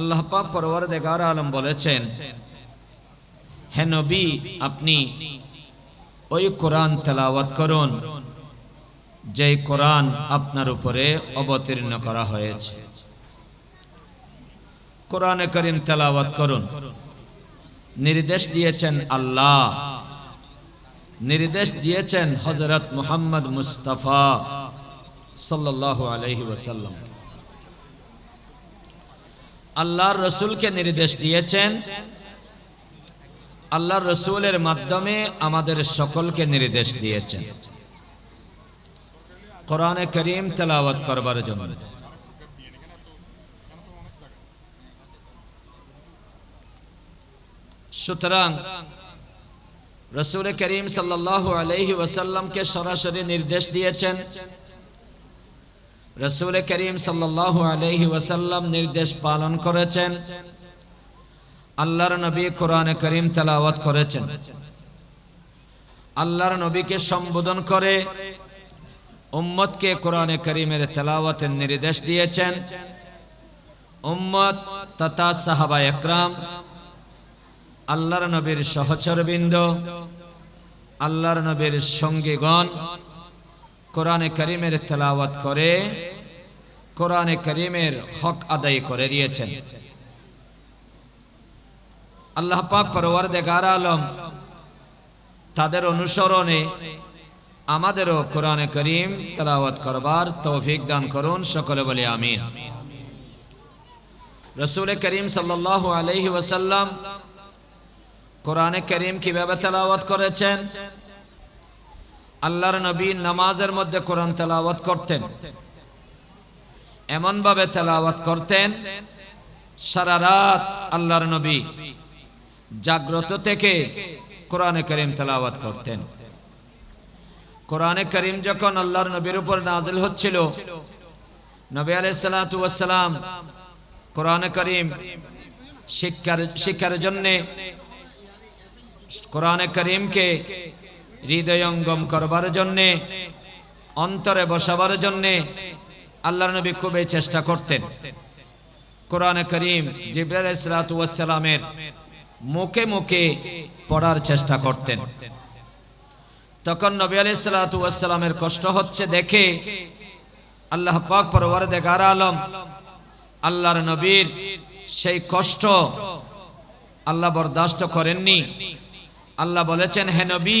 আল্লাহ পাক পরওয়ারদেগার আলম বলেছেন, হে নবী, আপনি ওই কোরআন তেলাওয়াত করুন যে কোরআন আপনার উপরে অবতীর্ণ করা হয়েছে। কোরআনে করিম তেলাওয়াত করুন। নির্দেশ দিয়েছেন আল্লাহ। নির্দেশ দিয়েছেন হজরত মুহাম্মদ মুস্তাফা আলাইহি ওয়াসাল্লাম। আল্লাহর রসুলকে নির্দেশ দিয়েছেন। আল্লাহর রসুলের মাধ্যমে আমাদের সকলকে নির্দেশ দিয়েছেন। কোরআনে করিম তেলাওয়াত করবার জন্য। সুতরাং রসুল করিম সাল্লাল্লাহু আলাইহি ওয়াসাল্লামকে সরাসরি নির্দেশ দিয়েছেন। রসুল করিম সাল্লাল্লাহু আলাইহি ওয়াসাল্লাম নির্দেশ পালন করেছেন। আল্লাহর নবী কোরআনে করিম তেলাওয়াত করেছেন। আল্লাহর নবীকে সম্বোধন করে উম্মতকে কোরআনে করিমের তেলাওয়াতের নির্দেশ দিয়েছেন। উম্মত তথা সাহাবা একরাম, আল্লাহর নবীর সহচরবৃন্দ, আল্লাহর নবীর সঙ্গীগণ কোরআনে করিমের তেলাওয়াত করে, কোরআনে করিমের হক আদায় করে দিয়েছেন। আল্লাহ পাক পরওয়ারদেগার আলম তাদের অনুসরণে আমাদেরও কোরআনে করিম তেলাওয়াত করবার তৌফিক দান করুন, সকলে বলে আমিন। রসুল করিম সাল্লাল্লাহু আলাইহি ওয়াসাল্লাম কোরআনে করিম কীভাবে তেলাওয়াত করেছেন? আল্লাহর নবী নামাজের মধ্যে কোরআন তেলাওয়াত করতেন। এমন ভাবে তেলাওয়াত করতেন, সারা রাত আল্লাহর নবী জাগ্রত থেকে কোরআনে করিম তেলাওয়াত করতেন। কোরআনে করিম যখন আল্লাহর নবীর উপর নাজিল হচ্ছিল, নবী আলাইসালাম কোরআনে করিম শিক্ষার শিক্ষার জন্যে কোরআনে করিমকে হৃদয়ঙ্গম করবার জন্যে, অন্তরে বসাবার জন্যে আল্লাহর নবী খুবই চেষ্টা করতেন। কোরআনে করিম জিব্রাইল ইসলাতামের মুখে মুখে পড়ার চেষ্টা করতেন। তখন নবী আলি সালাতামের কষ্ট হচ্ছে দেখে আল্লাহ পাক পরওয়ার দেখার আলম আল্লাহর নবীর সেই কষ্ট আল্লাহ বরদাস্ত করেননি। আল্লাহ বলেছেন, হে নবী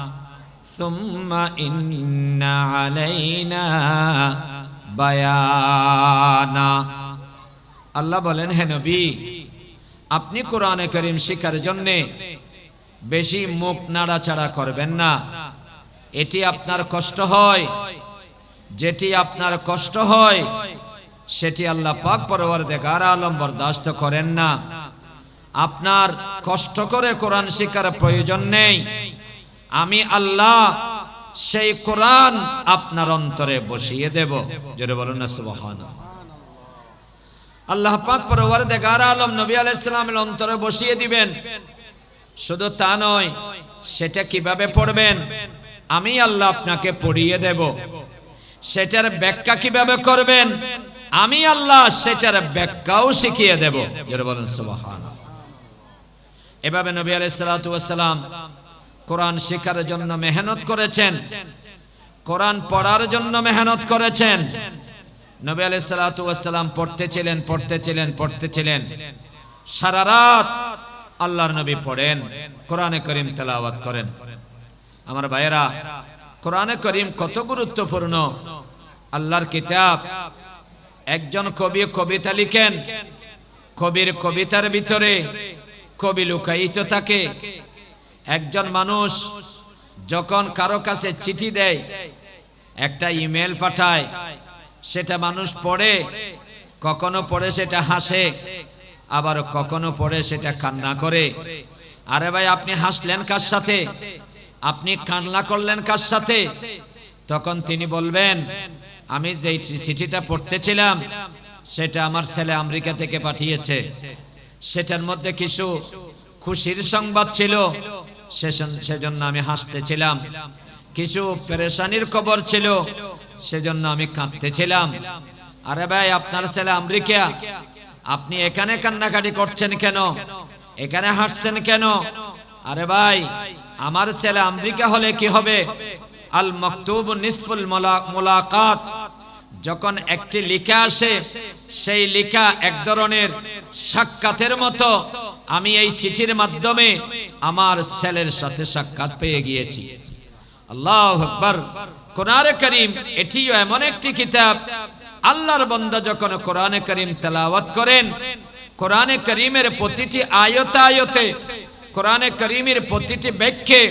ثم إن علينا بيانا আল্লাহ বলেন হে নবী আপনি কোরআনে করিম শিখার জন্যে বেশি মুখ নাড়াচাড়া করবেন না এটি আপনার কষ্ট হয় যেটি আপনার কষ্ট হয় সেটি আল্লাহ পাক পরওয়ার দেখার আলম বরদাস্ত করেন না আপনার কষ্ট করে কোরআন শিকার প্রয়োজন নেই আমি আল্লাহ সেই কোরআন আপনার অন্তরে বসিয়ে দেব। যেটা বলুন না সুবহান আল্লাহ পাক পরওয়ার দেখার আলম নবী আলাইসালামের অন্তরে বসিয়ে দিবেন। শুধু তা নয়, সেটা কীভাবে পড়বেন? আমি আল্লাহ আপনাকে পড়িয়ে দেব। সেটার ব্যাখ্যা কীভাবে করবেন? আমি আল্লাহ সেটার ব্যাখ্যাও শিখিয়ে দেব। যেটা বলেন সুবহান এভাবে নবী আলাইসালাম কোরআন শিখার জন্য মেহনত করেছেন। কোরআন পড়ার জন্য মেহনত করেছেন। নবী আলাইসালাম পড়তেছিলেন পড়তেছিলেন পড়তেছিলেন। সারা রাত আল্লাহর নবী পড়েন, কোরআনে করিম তেলাওয়াত করেন। আমার ভাইয়েরা, কোরআনে করিম কত গুরুত্বপূর্ণ। আল্লাহর কিতাব একজন কবি কবিতা লিখেন, কবির কবিতার ভিতরে কবি লুকায়িত থাকে। একজন মানুষ যখন কারও কাছে চিঠি দেয়, একটা ইমেল পাঠায়, সেটা মানুষ পড়ে, কখনো পড়ে সেটা হাসে, আবার কখনো পড়ে সেটা কান্না করে। আরে ভাই, আপনি হাসলেন কার সাথে? আপনি কান্না করলেন কার সাথে? তখন তিনি বলবেন, আমি যেই চিঠিটা পড়তেছিলাম, সেটা আমার ছেলে আমেরিকা থেকে পাঠিয়েছে। সেটার মধ্যে কিছু খুশির সংবাদ ছিল। সেজন্য আমি হাসতেছিলাম। কিছু পেরেশানির খবর ছিল, সেজন্য আমি কাঁদতেছিলাম। আরে ভাই, আপনার ছেলে আমেরিকা, আপনি এখানে কান্নাকাটি করছেন কেন? এখানে হাঁটছেন কেন? আরে ভাই, আমার ছেলে আমেরিকা হলে কি হবে? আল মকতুব নিসফুল মোলা- মোলাকাত। যখন একটি লেখা আসে, সেই লেখা এক ধরনের সাক্ষাতের মতো আমি এই চিঠির মাধ্যমে আমার ছেলের সাথে সাক্ষাৎ পেয়ে গিয়েছি। আল্লাহ আকবার। কোরআনে করিম, এটিও এমন একটি কিতাব। আল্লাহর বন্দা যখন কোরআনে করিম তেলাওয়াত করেন, কোরআনে করিমের প্রতিটি আয়তে আয়তে, কোরআনে করিমের প্রতিটি ব্যাখ্যে,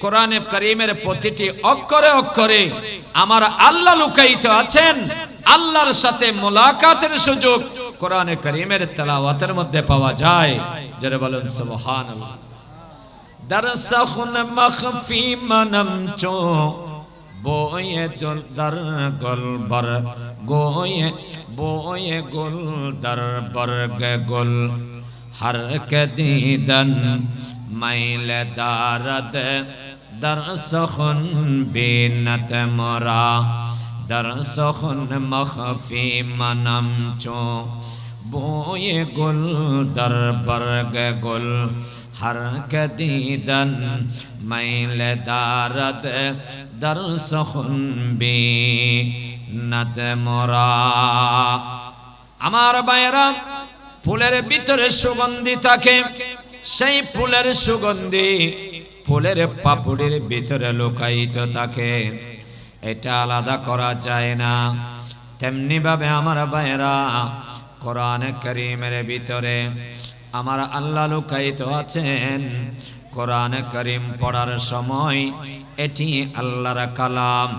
কোরআনে করিমের প্রতিটি অক্ষরে অক্ষরে আমার আল্লাহ লুকায়িত আছেন। আল্লাহর সাথে মোলাকাতের সুযোগ কোরআনে করিমের তেলাওয়াতের মধ্যে পাওয়া যায়। যারা বলেন, সুবহানাল্লাহ। در سخن مخفی منم چو بوی دل در گل بر گوی بوی گل در برگ گل۔ هر که دیدن میل دارد، در سخن بینت مرا۔ در سخن مخفی منم چو بوی گل در برگ گل۔ ہر کدیدن میل دارد در سخن بی ند مرا আমার বাইরা ফুলের ভিতরে সুগন্ধি থাকে সেই ফুলের সুগন্ধি ফুলের পাপড়ির ভিতরে লুকায়িত থাকে এটা আলাদা করা যায় না তেমনি ভাবে আমার বাইরা কোরআন করিমের ভিতরে আমার আল্লাহ লুকায়িত আছেন। কোরআন করিম পড়ার সময় এটি আল্লাহর কালাম,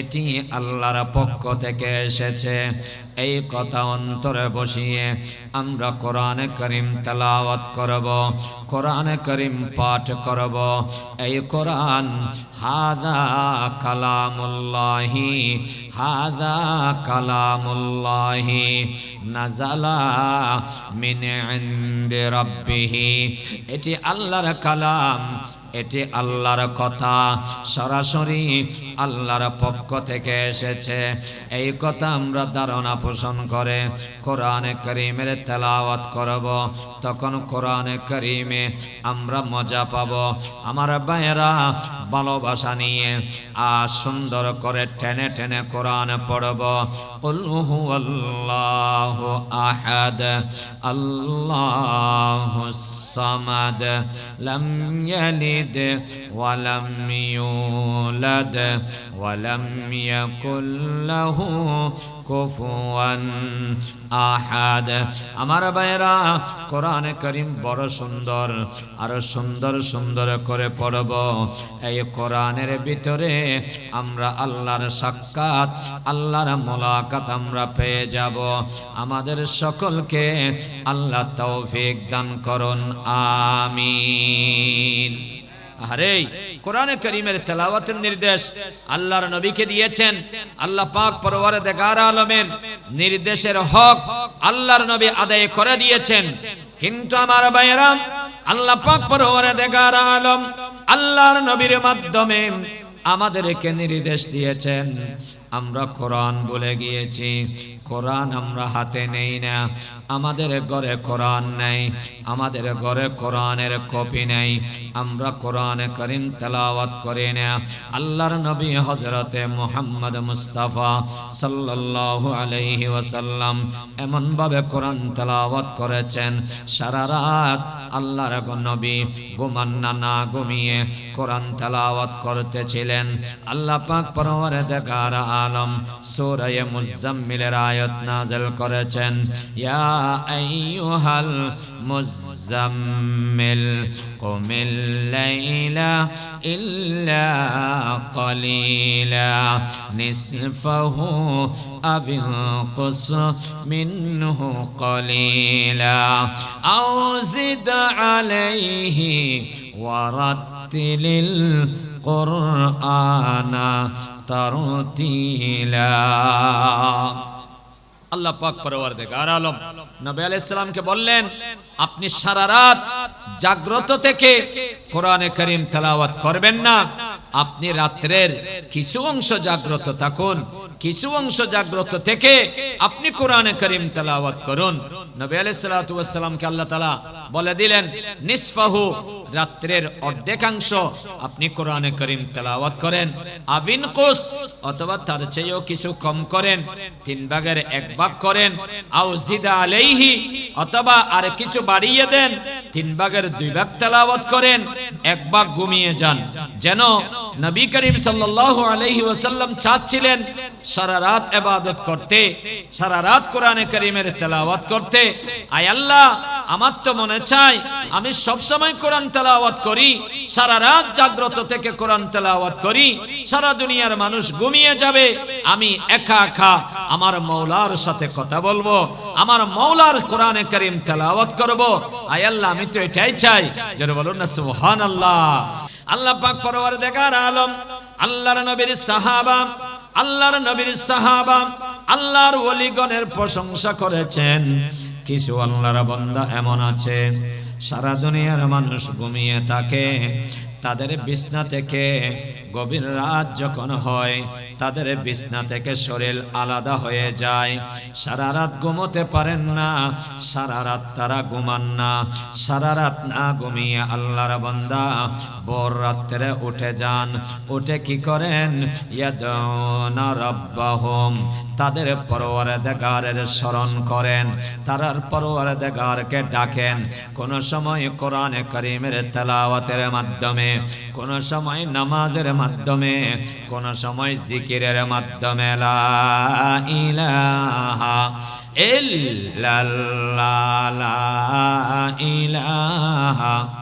এটি আল্লাহর পক্ষ থেকে এসেছে। এই কথা অন্তরে বসিয়ে আমরা কোরআন করিম তেলাওয়াত করব, কোরআন করিম পাঠ করব। এই কোরআন, হাদা কালামুল্লাহি হাদা কালামুল্লাহি নাজালা মিন ইনদি রাব্বিহি। এটি আল্লাহর কালাম এটি আল্লাহর কথা। সরাসরি আল্লাহর পক্ষ থেকে এসেছে। এই কথা আমরা ধারণা পোষণ করে কোরআনে করিমের তেলাওয়াত করব। তখন কোরআনে করিমে আমরা মজা পাব। আমার ভাইয়েরা, ভালোবাসা নিয়ে আর সুন্দর করে টেনে টেনে কোরআন পড়ব। উল্লুহু আল্লাহ আহাদ, আল্লাহ সামাদ لم يلد ولم يولد ولم يكن له কুফুয়ান আহাদ আমার ভাইরা কোরআন করিম বড় সুন্দর আরো সুন্দর সুন্দর করে পড়ব এই কোরআনের ভিতরে আমরা আল্লাহর সাক্ষাৎ আল্লাহর মোলাকাত আমরা পেয়ে যাব আমাদের সকলকে আল্লাহ তৌফিক দান করুন আমিন আরে করিমের তেলাওয়াতের নির্দেশ আল্লাহর নবীকে দিয়েছেন। আল্লাহ পাক নির্দেশের হক আল্লাহর নবী আদায় করে দিয়েছেন। কিন্তু আমার ভাইয়েরা, আল্লাহ পাক পরওয়ারে দেগার আলম আল্লাহর নবীর মাধ্যমে আমাদেরকে নির্দেশ দিয়েছেন। আমরা কোরআন বলে গিয়েছি। কোরআন আমরা হাতে নেই না। আমাদের ঘরে কোরআন নেই, আমাদের ঘরে কোরআনের কপি নেই। আমরা কোরআন করিম তেলাওয়াত করি না। আল্লাহর নবী হজরতে মোহাম্মদ মুস্তাফা সাল্লাল্লাহু আলাইহি ওয়াসাল্লাম এমনভাবে কোরআন তেলাওয়াত করেছেন, সারা রাত আল্লাহর নবী ঘুমান্না না ঘুমিয়ে কোরআন তেলাওয়াত করতেছিলেন। আল্লাহ পাক পরওয়ারে দেখার আলম সূরা মুজাম্মিলের আয়াত নাযিল করেছেন ইয়া আইয়ুহাল মুজ মুজাম্মিল কুমিল লাইলা ইল্লা قليلا نصفه أو انقص منه قليلا أو زد عليه ورتل القرآن ترتيلا আল্লাহ পাক পরওয়ারদিগার আলম। নবী আলাইহিস সালামকে বললেন, আপনি সারা রাত জাগ্রত থেকে কোরআনে করিম তেলাওয়াত করবেন না। আপনি রাত্রের কিছু অংশ জাগ্রত থাকুন। কিছু অংশ জাগ্রত থেকে আপনি কোরআনে করিম তেলাওয়াত করুন। নবী ওয়াস আল্লাহ তাআলা বলে দিলেন, নিসফাহু, রাত্রের অর্ধেকাংশ আপনি কোরআনে করিম তেলাওয়াত করেন। আবিন কুস, অথবা তার চেয়েও কিছু কম করেন। তিন ভাগের এক ভাগ করেন। আও জিদা আলাইহি, অথবা আর কিছু বাড়িয়ে দেন। তিন ভাগের দুই ভাগ তেলাওয়াত করেন। এক ভাগ ঘুমিয়ে যান। যেন নবী করিম সাল্লাল্লাহু আলাইহি ওয়াসাল্লাম চাচ্ছিলেন সারা রাত ইবাদত করতে, সারা রাত কোরআনে করিমের তেলাওয়াত করতে। আয় আল্লাহ, আমার তো মনে চায় আমি সব সময় কোরআন তেলাওয়াত করি, সারা রাত জাগ্রত থেকে কোরআন তেলাওয়াত করি, সারা দুনিয়ার মানুষ ঘুমিয়ে যাবে, আমি একা একা আমার মৌলার সাথে কথা বলব, আমার মৌলার কোরআনে করিম তেলাওয়াত করব। আয় আল্লাহ, আমি তো এটাই চাই। যেন বলুন না, সুবহানাল্লাহ। পাক পরওয়ার দেখার আলম, আল্লাহর নবীর সাহাবা, আল্লাহর নবীর সাহাবা, আল্লাহর ওলিগণের প্রশংসা করেছেন। কিছু আল্লাহর বান্দা এমন আছে, সারা দুনিয়ার মানুষ ঘুমিয়ে থাকে। তাদের বিছনা থেকে গভীর রাত যখন হয়, তাদের বিছনা থেকে শরীর আলাদা হয়ে যায়। সারা রাত ঘুমোতে পারেন না, সারা রাত তারা ঘুমান না। সারা রাত না ঘুমিয়ে আল্লাহর বান্দা ভোর রাত্রে উঠে যান। উঠে কি করেন? রাব্বাহুম। তাদের পরওয়ারদিগারের স্মরণ করেন। তারার পরওয়ারদিগারকে ডাকেন। কোন সময় কোরআনে করিমের তেলাওয়াতের মাধ্যমে, কোন সময় নামাজের মাধ্যমে, কোন সময় জিকিরের মাধ্যমে। লা ইলাহা লা ইলাহা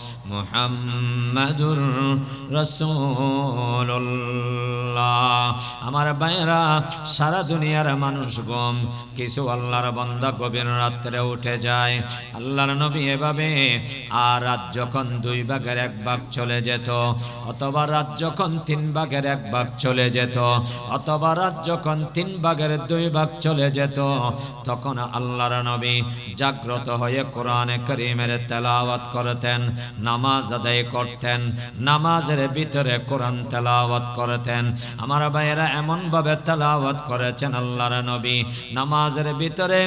মুহাম্মাদুর রাসূলুল্লাহ। আমার ভাইরা সারা দুনিয়ার মানুষ গম, কিছু আল্লাহর বান্দা গভীর রাত্রে উঠে যায়। আল্লাহর নবী এভাবে আর রাত যখন দুই ভাগের এক ভাগ চলে যেত, অথবা রাত যখন তিন ভাগের এক ভাগ চলে যেত, অথবা রাত যখন তিন ভাগের দুই ভাগ চলে যেত, তখন আল্লাহর নবী জাগ্রত হয়ে কোরআনে করিমের তেলাওয়াত করতেন। নামাজ আদায় করতেন, নামাজের ভিতরে কোরআন তেলাওয়াত করতেন। আমার ভাইয়েরা এমনভাবে তেলাওয়াত করেছেন আল্লাহর নবী। নামাজের ভিতরে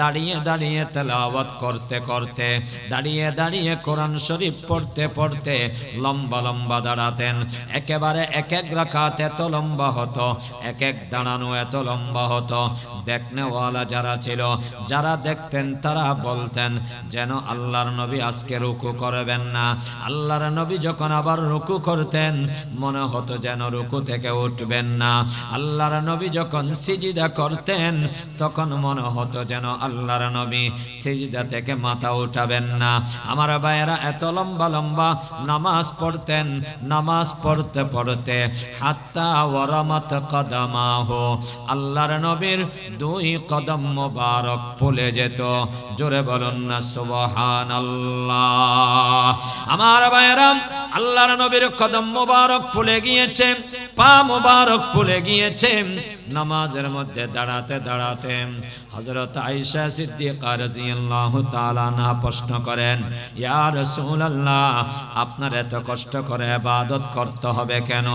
দাঁড়িয়ে দাঁড়িয়ে তেলাওয়াত করতে করতে, দাঁড়িয়ে দাঁড়িয়ে কোরআন শরীফ পড়তে পড়তে লম্বা লম্বা দাঁড়াতেন। একেবারে এক এক রাখাত এত লম্বা হতো, এক এক দাঁড়ানো এত লম্বা হতো। দেখনেওয়ালা যারা ছিল, যারা দেখতেন তারা বলতেন, যেন আল্লাহর নবী আজকে রুকু করবেন না। আল্লাহর নবী যখন আবার রুকু করতেন, মনে হতো যেন রুকু থেকে উঠবেন না। আল্লাহর নবী যখন সিজিদা করতেন, তখন মনে হতো যেন আল্লাহর নবী সিজিদা থেকে মাথা উঠাবেন না। আমার ভাইয়েরা, এত লম্বা লম্বা নামাজ পড়তেন, নামাজ পড়তে পড়তে হাত্তা ওয়ারামাত কদমাহ, আল্লাহর নবীর দুই কদম মোবারক ফুলে যেত। জোরে বলুন না সুবহান আল্লাহ আমার ভাইরাম আল্লাহর নবীর কদম মোবারক ফুলে গিয়েছে, পা মোবারক ফুলে গিয়েছে, নামাজের মধ্যে দাঁড়াতে দাঁড়াতে হযরত আয়েশা সিদ্দিকা রাদিয়াল্লাহু তাআলা না প্রশ্ন করেন, ইয়া রাসূলুল্লাহ, আপনার এত কষ্ট করে ইবাদত করতে হবে কেন?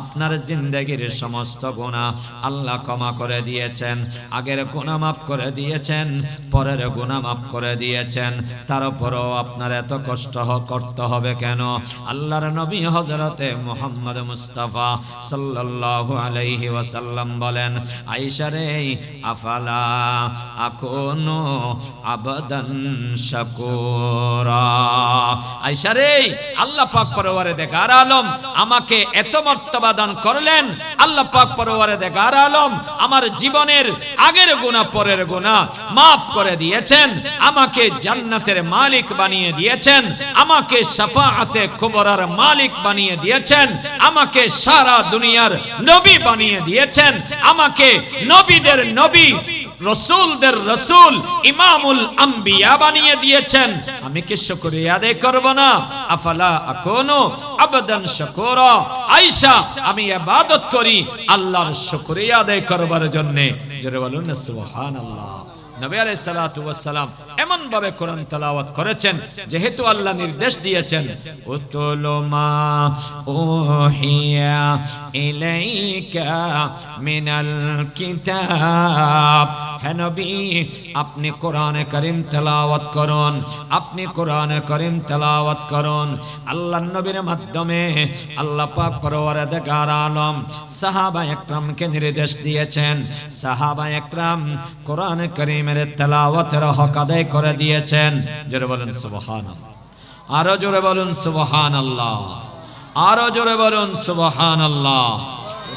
আপনার জিন্দেগীর সমস্ত গুনাহ আল্লাহ ক্ষমা করে দিয়েছেন, আগের গুনাহ মাফ করে দিয়েছেন, পরের গুনাহ মাফ করে দিয়েছেন তারপরও আপনার এত কষ্ট করতে হবে কেন? আল্লাহর নবী হযরতে মুহাম্মদ মুস্তাফা সাল্লাল্লাহু আলাইহি ওয়াসাল্লাম বলেন, আয়েশা রে, আফালা আকুনু আবাদান শাকুরা। আয়সা রে, আল্লাহ পাক পরওয়ারে দেগার আলম, আমাকে এত মর্তবা দান করলেন। আল্লাহ পাক পরওয়ারে দেগার আলম, আমার জীবনের আগের গুনাহ, পরের গুনাহ মাফ করে দিয়েছেন। আমাকে জান্নাতের মালিক বানিয়ে দিয়েছেন। আমাকে শাফাআতে কুবরার মালিক বানিয়ে দিয়েছেন। আমাকে সারা দুনিয়ার নবী বানিয়ে দিয়েছেন। আমাকে নবীদের নবী রসুলদের রসুল ইমামুল আম্বিয়া বানিয়ে দিয়েছেন। আমি কি শুকরিয়া আদায় করব না? আফালা আকোনো আবদান শকর। আয়েশা, আমি ইবাদত করি, আল্লাহর শুকরিয়া আদায় করবার জন্য। জোরে বলুন সুবহানাল্লাহ। নবী আলাইহিস সালাতু ওয়াস সালাম এমন ভাবে কোরআন তেলাওয়াত করেছেন, যেহেতু আল্লাহ নির্দেশ দিয়েছেন আপনি কোরআনে করিম তেলাওয়াত করুন, আপনি কোরআনে করিম তেলাওয়াত করুন। আল্লাহ নবীর মাধ্যমে আল্লাহ পাক পরওয়ারদিগার আলম সাহাবা একরামকে নির্দেশ দিয়েছেন। সাহাবা একরাম কোরআনে করিমের তেলাওয়াতের হক আদায় করে দিয়েছেন। জোরে বলেন সুবহানাল্লাহ। আরও জোরে বলুন সুবহানাল্লাহ। আরও জোরে বলুন সুবহানাল্লাহ।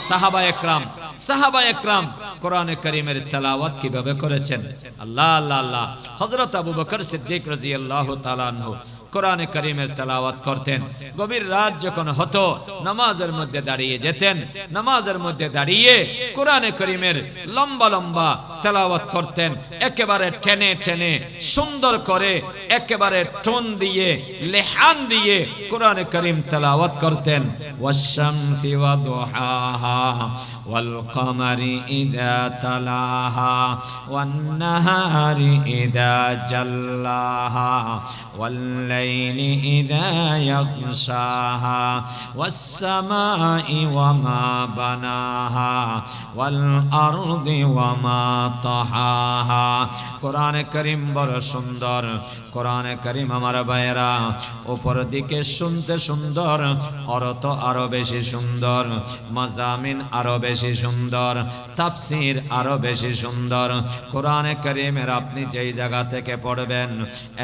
সাহাবা একরাম সাহাবা একরাম কোরআনে করিমের তেলাওয়াত কীভাবে করেছেন? আল্লাহ আল্লাহ আল্লাহ। হযরত আবু বকর সিদ্দিক রাদিয়াল্লাহু তাআলা আনহু কোরআনে করিমের তেলাওয়াত করতেন। গভীর রাত যখন হতো, নামাজের মধ্যে দাঁড়িয়ে যেতেন। নামাজের মধ্যে দাঁড়িয়ে কোরআনে করিমের লম্বা লম্বা তেলাওয়াত করতেন, একেবারে টেনে টেনে সুন্দর করে একেবারে টোন দিয়ে, লেহান দিয়ে কোরআনে করিম তেলাওয়াত করতেন। والقمر إذا تلاها والنهار إذا جلاها والليل إذا يغشاها والسماء وما بناها والأرض وما طحاها কোরআনে করিম বড় সুন্দর কোরআনে করিম আমার ভাইয়েরা উপর দিকে শুনতে সুন্দর অরত আরো বেশি সুন্দর মাজামিন আরো বেশি সুন্দর, তাফসির আরও বেশি সুন্দর। কোরআনে করিমের আপনি যেই জায়গা থেকে পড়বেন,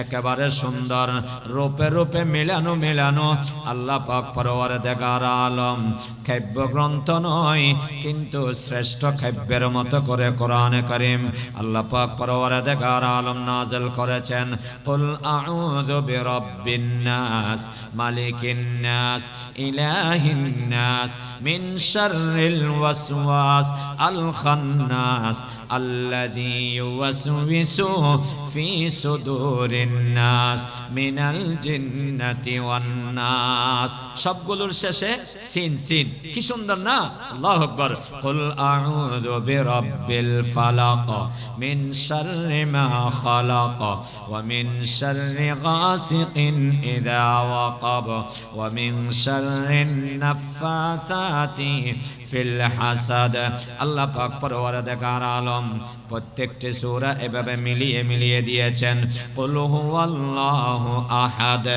একেবারে সুন্দর। রূপে রূপে মিলানো মিলানো আল্লাহ পাক পরওয়ার দেখার আলম। কাব্য গ্রন্থ নয়, কিন্তু শ্রেষ্ঠ কাব্যের মতো করে কোরআনে করিম আল্লাহ পাক পরওয়ার দেখার আলম নাজল করেছেন। কুল আউযু বিরাব্বিন নাস, মালিকিন নাস, ইলাহিন নাস, মিন শাররিল ওয়াসওয়াস আল খান্নাস الذي يوسوس في صدور الناس من الجنة والناس সবগুলোর শেষে সিন সিন কি সুন্দর না আল্লাহ আকবার قل اعوذ برب الفلق من شر ما خلق ومن شر غاسق اذا وقب ومن شر النفاثات ফিল হাসাদ আল্লাহ পাক পরওয়ারদিগার আলম প্রত্যেকটি সূরা এভাবে মিলিয়ে মিলিয়ে দিয়েছেন। কুল আল্লাহ আহাদ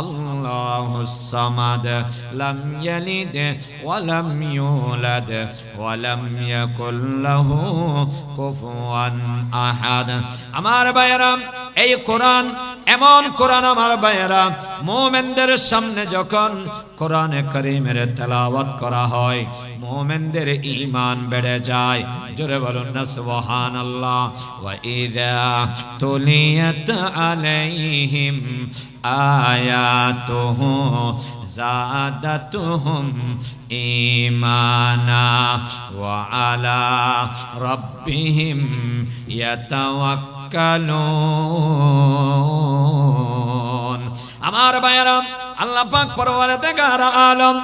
আল্লাহুস সামাদ, লাম ইয়ালিদ ওয়া লাম ইউলাদ ওয়া লাম ইয়াকুল লাহু কুফুয়ান আহাদ। আমার ভাইরা এই কোরআন এমন কোরআন আমার ভাইয়েরা, মোমেনদের সামনে যখন কোরআনে করিমের তেলাওয়াত করা হয়, মোমেনদের ইমান বেড়ে যায়। জোরে বলুন না, সুবহানাল্লাহ। ওয়া ইযা তুলিয়াত আলাইহিম আয়াতুহু জাদাতুহুম ইমানা ওয়া আলা রাব্বিহিম ইয়াতাওয়াক্কালুন। আমার বায়রাম আল্লাহ পাক পরওয়ারদেগার আলম,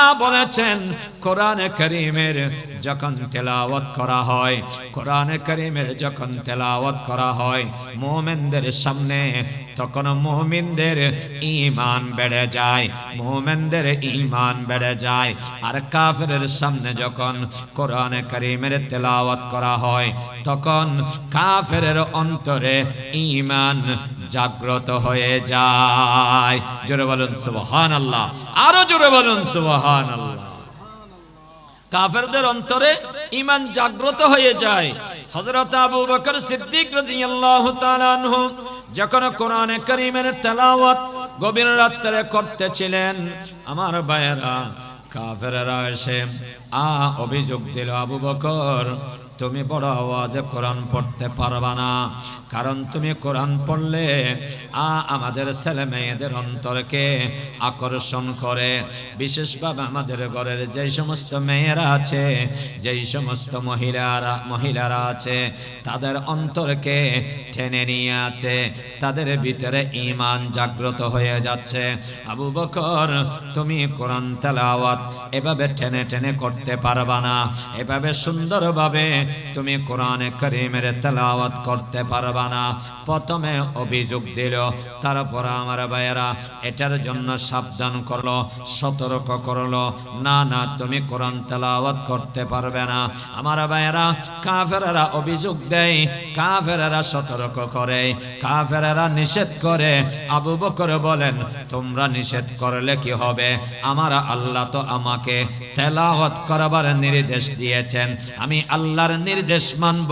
আ বলেছেন, কোরআনে করিমের যখন তেলাওয়াত করা হয়, কোরআনে করিমের যখন তেলাওয়াত করা হয়, মোমেনদের সামনে তখন মোমিনদের ঈমান বেড়ে যায়, মোমেনদের ঈমান বেড়ে যায়। আর কাফেরের সামনে যখন কোরআনে করিমের তেলাওয়াত করা হয়, তখন কাফেরের অন্তরে ঈমান জাগ্রত হয়ে যায়। জোরে বলুন সুবহান আল্লাহ আরও জোরে বলুন সুবহান আল্লাহ কাফেরদের অন্তরে ইমান জাগ্রত হয়ে যায়। হযরত আবু বকর সিদ্দিক রাদিয়াল্লাহু তাআলা আনহু যখন কোরআনে করিমের তেলাওয়াত গভীর রাত্রে করতেছিলেন, আমার ভাইয়েরা, কাফেরেরা এসে আ অভিযোগ দিল আবু বকর তুমি বড় আওয়াজে কোরআন পড়তে পারবা না। কারণ তুমি কোরআন পড়লে, আ, আমাদের ছেলে মেয়েদের অন্তরকে আকর্ষণ করে। বিশেষভাবে আমাদের ঘরের যেই সমস্ত মেয়েরা আছে, যেই সমস্ত মহিলারা মহিলারা আছে, তাদের অন্তরকে টেনে নিয়ে আছে। তাদের ভিতরে ইমান জাগ্রত হয়ে যাচ্ছে। আবু বকর, তুমি কোরআন তেলাওয়াত এভাবে টেনে টেনে করতে পারবা না। এভাবে সুন্দরভাবে তুমি কোরআনে করিমের তেলাওয়াত করতে পারবা না। প্রথমে অভিযোগ দিল, তারপর আমার ভাইয়েরা এটার জন্য সাবধান করল, সতর্ক করল। না না, তুমি কোরআন তেলাওয়াত করতে পারবে না। আমার ভাইয়েরা, কাফেরেরা অভিযোগ দেয়, কাফেরেরা সতর্ক করে, কাফেরেরা নিষেধ করে। আবু বকর বলেন, তোমরা নিষেধ করলে কি হবে? আমার আল্লাহ তো আমাকে তেলাওয়াত করাবার নির্দেশ দিয়েছেন। আমি আল্লাহর নির্দেশ মানব।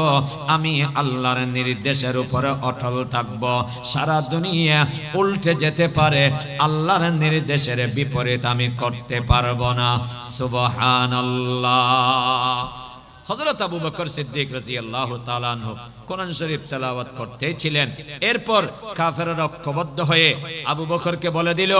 আমি আল্লাহর নির্দেশের উপরে অটল থাকব। সারা দুনিয়া উল্টে যেতে পারে। আল্লাহর নির্দেশের বিপরীত আমি করতে পারব না। সুবহানাল্লাহ। হযরত আবু বকর সিদ্দিক তাআলা আনহু কোরআন শরীফ তেলাওয়াত করতেই ছিলেন এরপর কাফেররা ঐক্যবদ্ধ হয়ে আবু বকরকে বলে দিল,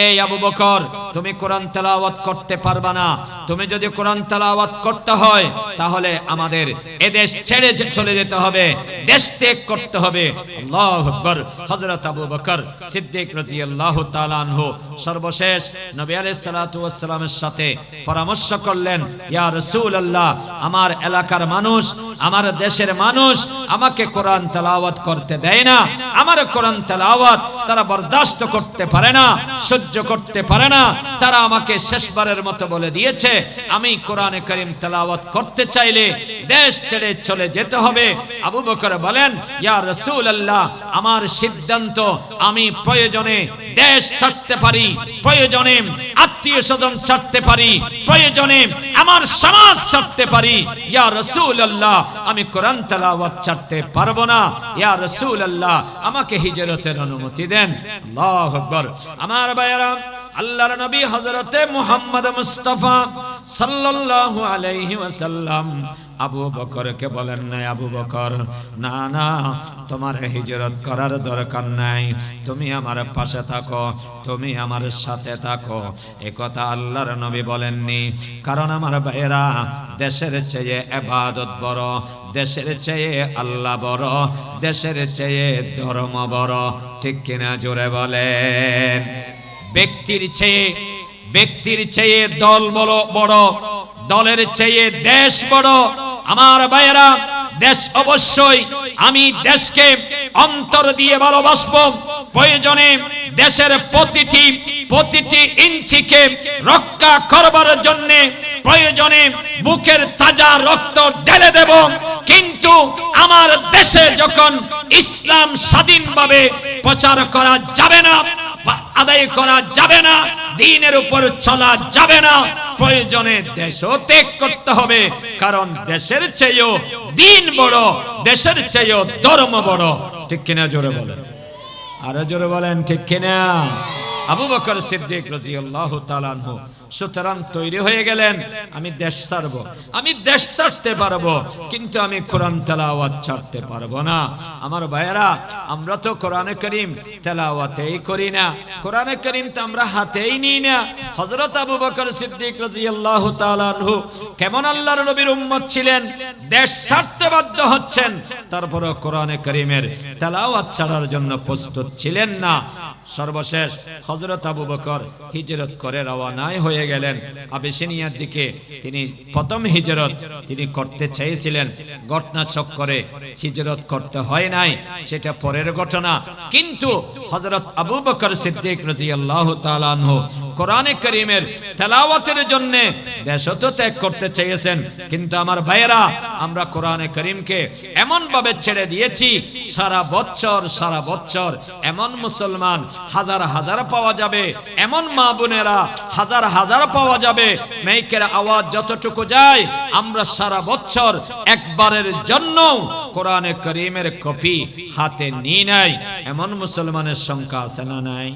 এই আবু বকর তুমি কোরআন তেলাওয়াত করতে পারবা না। তুমি যদি কোরআন তেলাওয়াত করতে হয়, তাহলে আমাদের এদেশ ছেড়ে চলে যেতে হবে, দেশ ত্যাগ করতে হবে। আল্লাহু আকবার। হযরত আবু বকর সিদ্দিক রাদিয়াল্লাহু তাআলা আনহু সর্বশেষ নবী আলাইহিস সালাতু ওয়াস সালামের সাথে পরামর্শ করলেন, ইয়া রাসূলুল্লাহ, আমার এলাকার মানুষ, আমার দেশের মানুষ আমাকে কোরআন তেলাওয়াত করতে দেয় না। আমার কোরআন তেলাওয়াত তারা বরদাস্ত করতে পারে না, সহ্য করতে পারে না। তারা আমাকে শেষবারের মতো বলে দিয়েছে, আমি কোরআনে করিম তেলাওয়াত করতে চাইলে দেশ ছেড়ে চলে যেতে হবে। আবু বকর বলেন, ইয়া রাসূলুল্লাহ, আমার সিদ্ধান্ত, আমি প্রয়োজনে দেশ ছাড়তে পারি, প্রয়োজনে আত্মীয় স্বজন ছাড়তে পারি, প্রয়োজনে আমার সমাজ ছাড়তে পারি। ইয়া রসুল রাসূলুল্লাহ, আমি কোরআন তেলাওয়াত ছাড়তে পারব না। ইয়া রসুল রাসূলুল্লাহ, আমাকে হিজরতের অনুমতি দেন। আল্লাহু আমার ভাইয়েরা আল্লাহর নবী হযরতে মুহাম্মদ মুস্তাফা সাল্লাল্লাহু আলাইহি ওয়াসাল্লাম আবু বকরকে বলেন, নাই আবু বকর, না না, তোমার হিজরত করার দরকার নাই। তুমি আমার পাশে থাকো, তুমি আমার সাথে থাকো। একথা আল্লাহর নবী বলেননি। কারণ আমার ভাইয়েরা, দেশের চেয়ে এবাদত বড়, দেশের চেয়ে আল্লাহ বড়, দেশের চেয়ে ধর্ম বড়। ঠিক কিনা জোরে বলেন। ব্যক্তির চেয়ে ব্যক্তির চেয়ে দল বড় বড়, দলের চেয়ে দেশ বড়। আমার ভাইয়েরা, দেশ অবশ্যই আমি দেশকে অন্তর দিয়ে ভালোবাসব। প্রয়োজনে দেশের প্রতিটি প্রতিটি ইঞ্চিকে রক্ষা করবার জন্য প্রয়োজনে বুকের তাজা রক্ত ঢেলে দেব। কিন্তু আমার দেশে যখন ইসলাম স্বাধীনভাবে প্রচার করা যাবে না আদায় করা যাবে না, দিনের উপর চলা যাবে না। প্রয়োজনে দেশও ত্যাগ করতে হবে, কারণ দেশের চেয়েও দিন বড়, দেশের চেয়েও ধর্ম বড়। ঠিক কিনা জোরে বলেন? আরও জোরে বলেন, ঠিক কিনা? আবু বকর সিদ্দিক রাদিয়াল্লাহু তাআলা সুতরাং তৈরি হয়ে গেলেন, আমি দেশ ছাড়ব। আমি দেশ ছাড়তে পারব, কিন্তু আমি কোরআন তেলাওয়াত ছাড়তে পারব না। আমার ভাইয়েরা, আমরা তো কোরআনে করিম তেলাওয়াতেই করি না। কোরআনে করিম তো আমরা হাতেই নিই না। হযরত আবু বকর সিদ্দিক রাদিয়াল্লাহু তাআলা কেমন আল্লাহর নবীর উম্মত ছিলেন? দেশ ছাড়তে বাধ্য হচ্ছেন। তারপরে কোরআনে করিমের তেলাওয়াত ছাড়ার জন্য প্রস্তুত ছিলেন না। সর্বশেষ হজরত আবু বকর হিজরত করে রওয়ানায় হয়ে গেলেন। আবিসিনিয়ার দিকে তিনি প্রথম হিজরত তিনি করতে চেয়েছিলেন। ঘটনা চক্করে হিজরত করতে হয় নাই, সেটা পরের ঘটনা। কিন্তু হজরত আবু বকর সিদ্দিক রাদিয়াল্লাহু তাআলা আনহু কোরআনে করিমের তেলাওয়াতের জন্য দেশত ত্যাগ করতে চেয়েছেন। কিন্তু আমার ভাইয়েরা, আমরা কোরআনে করিমকে এমন ভাবে ছেড়ে দিয়েছি, সারা বছর সারা বছর এমন মুসলমান হাজার হাজার পাওয়া যাবে। এমন মা বোনেরা হাজার হাজার পাওয়া যাবে। মেয়েকের আওয়াজ যতটুকু যায়, আমরা সারা বছর একবারের জন্য কোরআনে করিমের কপি হাতে নিয়ে নাই। এমন মুসলমানের সংখ্যা আছে না নাই?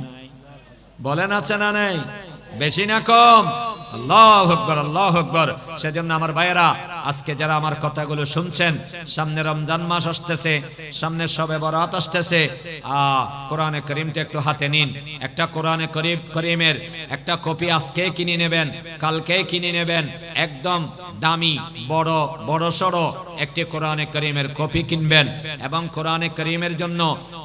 বলেন আছে না নাই? বেশি না কম? আল্লাহ আকবর আল্লাহ আকবর। সেজন্য আমার ভাইয়েরা আজকে যারা আমার কথাগুলো শুনছেন, সামনে রমজান মাস আসতেছে, সামনে সবে বরাত আসতেছে, আ, কোরআনে করিমটা একটু হাতে নিন। একটা কোরআনে করিম করিমের একটা কপি আজকে কিনে নেবেন কালকে কিনে নেবেন, একদম দামি, বড় বড় সড়ো একটি কোরআনে করিমের কপি কিনবেন এবং কোরআনে করিমের জন্য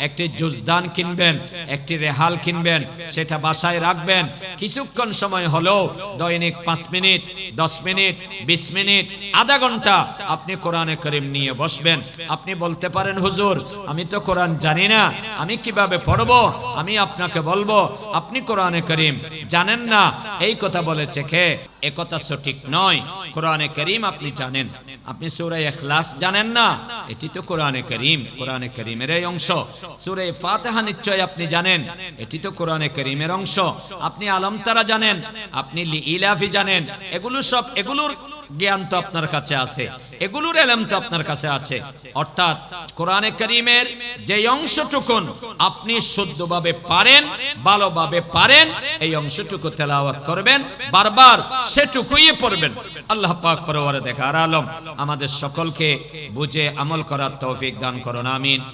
একটি জুজদান কিনবেন, একটি রেহাল কিনবেন, সেটা বাসায় রাখবেন। কিছুক্ষণ সময় হলেও দৈনিক পাঁচ মিনিট, দশ মিনিট, বিশ মিনিট, আধা ঘণ্টা আপনি কোরআনে করিম নিয়ে বসবেন। আপনি বলতে পারেন, হুজুর, আমি তো কোরআন জানি না, আমি কীভাবে পড়ব? আমি আপনাকে বলব, আপনি কোরআনে করিম জানেন না। এই কথা বলেছে খে একথা সঠিক নয়। কোরআনে করিম আপনি জানেন। আপনি সুরে এখলাস জানেন না? এটি তো কোরআনে করিম। কোরআনে করিমের এই অংশ। সুরে ফাতেহা নিশ্চয় আপনি জানেন। এটি তো কোরআনে করিমের অংশ। আপনি আলমতারা জানেন। আপনি লি ইলাফি জানেন। এগুলো সব এগুলোর জ্ঞান তো আপনার কাছে আছে, এগুলোর এলেম তো আপনার কাছে আছে। অর্থাৎ কোরআনে করিমের যে অংশটুকুন আপনি শুদ্ধভাবে পারেন, ভালোভাবে পারেন, এই অংশটুকু তেলাওয়াত করবেন, বারবার সেটুকুই পড়বেন। আল্লাহ পাক পরওয়ারে দেখার আলম, আমাদের সকলকে বুঝে আমল করার তৌফিক দান করুন, আমিন।